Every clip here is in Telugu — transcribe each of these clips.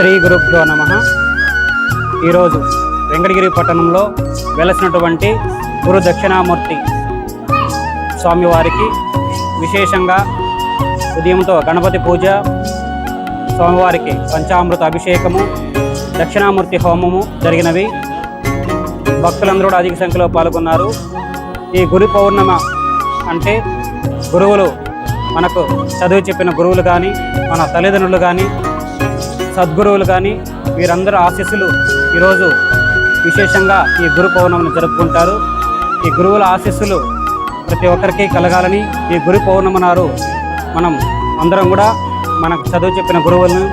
శ్రీ గురుభ్యో నమ. ఈరోజు వెంకటగిరి పట్టణంలో వెలసినటువంటి గురు దక్షిణామూర్తి స్వామివారికి విశేషంగా ఉదయంతో గణపతి పూజ స్వామివారికి పంచామృత అభిషేకము దక్షిణామూర్తి హోమము జరిగినవి. భక్తులందరూ కూడా అధిక సంఖ్యలో పాల్గొన్నారు. ఈ గురు పౌర్ణమ అంటే గురువులు మనకు చదువు చెప్పిన గురువులు కానీ మన తల్లిదండ్రులు కానీ సద్గురువులు కానీ వీరందరూ ఆశీస్సులు ఈరోజు విశేషంగా ఈ గురు పౌర్ణమిని జరుపుకుంటారు. ఈ గురువుల ఆశీస్సులు ప్రతి ఒక్కరికి కలగాలని ఈ గురు పౌర్ణమి మనం అందరం కూడా మనకు చదువు చెప్పిన గురువులను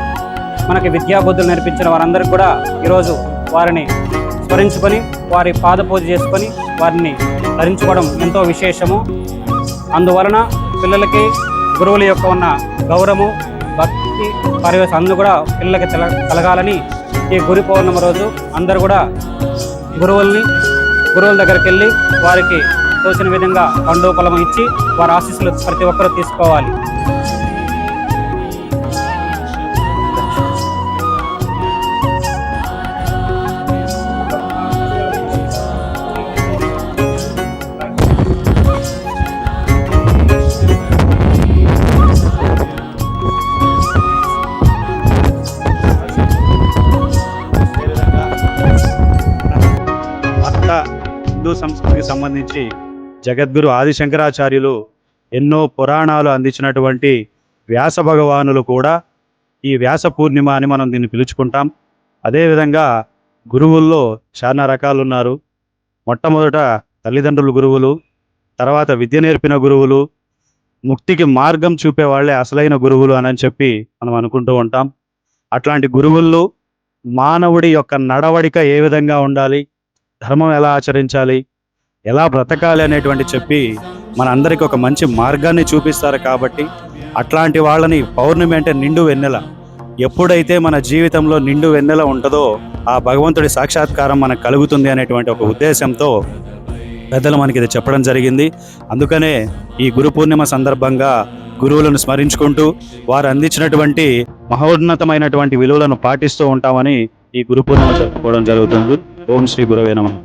మనకి విద్యాబుద్ధులు నేర్పించిన వారందరికీ కూడా ఈరోజు వారిని స్మరించుకొని వారి పాద పూజ చేసుకొని వారిని ధరించుకోవడం ఎంతో విశేషము. అందువలన పిల్లలకి గురువుల యొక్క ఉన్న గౌరవము భక్తి పరివేశం అందరూ కూడా పిల్లలకి తెల కలగాలని ఈ గురు పౌర్ణమి రోజు అందరూ కూడా గురువుల్ని గురువుల దగ్గరికి వెళ్ళి వారికి తోచిన విధంగా పండుగ పొలం ఇచ్చి వారి ఆశీస్సులు ప్రతి ఒక్కరూ తీసుకోవాలి. సంబంధించి జగద్గురు ఆదిశంకరాచార్యులు ఎన్నో పురాణాలు అందించినటువంటి వ్యాస భగవానులు కూడా ఈ వ్యాస పూర్ణిమ అని మనం దీన్ని పిలుచుకుంటాం. అదేవిధంగా గురువుల్లో చాలా రకాలు ఉన్నారు. మొట్టమొదట తల్లిదండ్రులు గురువులు తర్వాత విద్య నేర్పిన గురువులు ముక్తికి మార్గం చూపే వాళ్ళే అసలైన గురువులు అని చెప్పి మనం అనుకుంటూ ఉంటాం. అట్లాంటి గురువుల్లో మానవుడి యొక్క నడవడిక ఏ విధంగా ఉండాలి ధర్మం ఎలా ఆచరించాలి ఎలా బ్రతకాలి అనేటువంటి చెప్పి మనందరికి ఒక మంచి మార్గాన్ని చూపిస్తారు కాబట్టి అట్లాంటి వాళ్ళని పౌర్ణమి అంటే నిండు వెన్నెల. ఎప్పుడైతే మన జీవితంలో నిండు వెన్నెల ఉంటుందో ఆ భగవంతుడి సాక్షాత్కారం మనకు కలుగుతుంది అనేటువంటి ఒక ఉద్దేశంతో పెద్దలు మనకి ఇది చెప్పడం జరిగింది. అందుకనే ఈ గురు పూర్ణిమ సందర్భంగా గురువులను స్మరించుకుంటూ వారు అందించినటువంటి మహోన్నతమైనటువంటి విలువలను పాటిస్తూ ఉంటామని ఈ గురు పూర్ణిమ చెప్పుకోవడం జరుగుతుంది. ఓం శ్రీ గురవే నమః.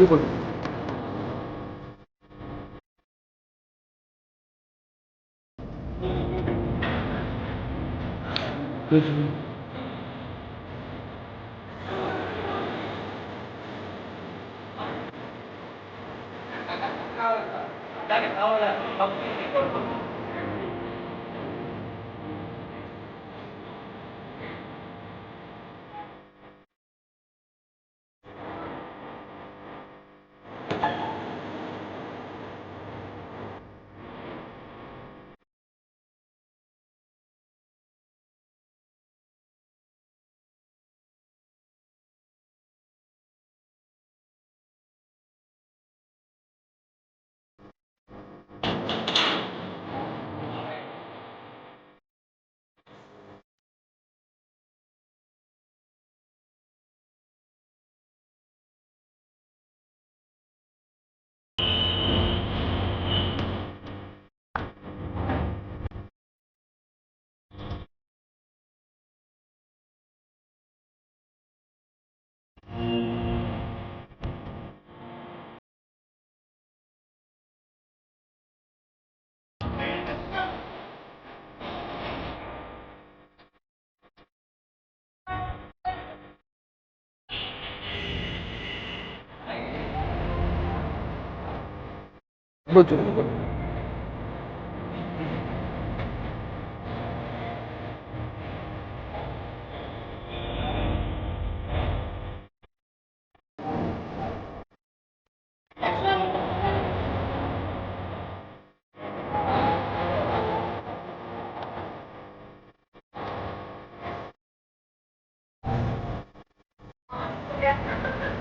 对果就 প্রচুর Yeah.